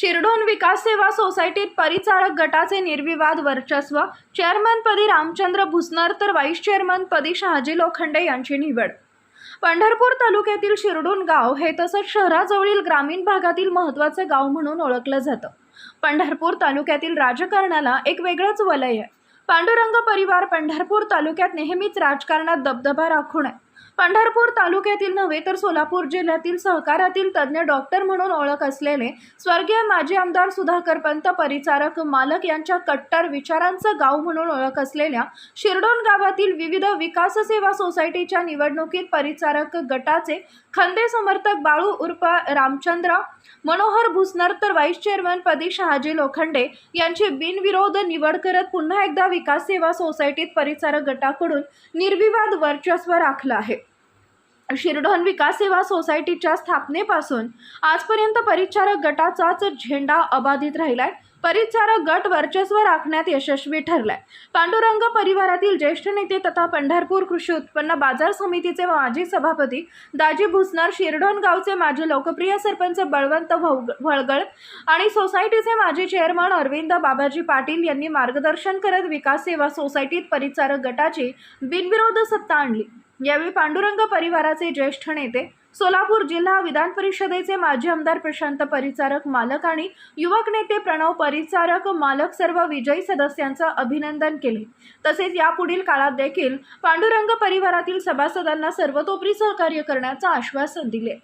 शिरढोण विकास सेवा सोसायटीत परिचारक गटाचे निर्विवाद वर्चस्व. चेअरमनपदी रामचंद्र भुसनर तर व्हाईस चेअरमनपदी शहाजी लोखंडे यांची निवड. पंढरपूर तालुक्यातील शिरडून गाव हे तसंच शहराजवळील ग्रामीण भागातील महत्त्वाचे गाव म्हणून ओळखलं जातं. पंढरपूर तालुक्यातील राजकारणाला एक वेगळंच वलय आहे. पांडुरंग परिवार पंढरपूर तालुक्यात नेहमीच राजकारणात दबदबा राखून आहे. पंढरपूर तालुक्यातील नव्हे तर सोलापूर जिल्ह्यातील सहकारातील तज्ज्ञ डॉक्टर म्हणून ओळख असलेले स्वर्गीय माजी आमदार सुधाकर पंत परिचारक मालक यांच्या कट्टर विचारांचं गाव म्हणून ओळख असलेल्या शिरडोन गावातील विविध विकास सेवा सोसायटीच्या निवडणुकीत परिचारक गटाचे खंदे समर्थक बाळू उर्फ रामचंद्र मनोहर भुसनर तर व्हाईस चेअरमनपदी शहाजी लोखंडे यांची बिनविरोध निवड करत पुन्हा एकदा विकास सेवा सोसायटीत परिचारक गटाकडून निर्विवाद वर्चस्व राखलं आहे. शिरढोण विकास सेवा सोसायटीच्या स्थापनेपासून आजपर्यंत परिचारक गटाचाच झेंडा अबाधित राहिलाय. परिचारक गट वर्चस्व राखण्यात यशस्वी ठरलाय. पांडुरंग परिवारातील ज्येष्ठ नेते तथा पंढरपूर कृषी उत्पन्न बाजार समितीचे माजी सभापती दाजी भुसणार शिरढोण गावचे माजी लोकप्रिय सरपंच बळवंत वळगळ आणि सोसायटीचे माजी चेअरमन अरविंद बाबाजी पाटील यांनी मार्गदर्शन करत विकास सेवा सोसायटीत परिचारक गटाची बिनविरोध सत्ता आणली. यावेळी पांडुरंग परिवाराचे ज्येष्ठ नेते सोलापूर जिल्हा विधान परिषदेचे माजी आमदार प्रशांत परिचारक मालक आणि युवक नेते प्रणव परिचारक मालक सर्व विजयी सदस्यांचं अभिनंदन केले. तसेच यापुढील काळात देखील पांडुरंग परिवारातील सभासदांना सर्वतोपरी सहकार्य करण्याचं आश्वासन दिले.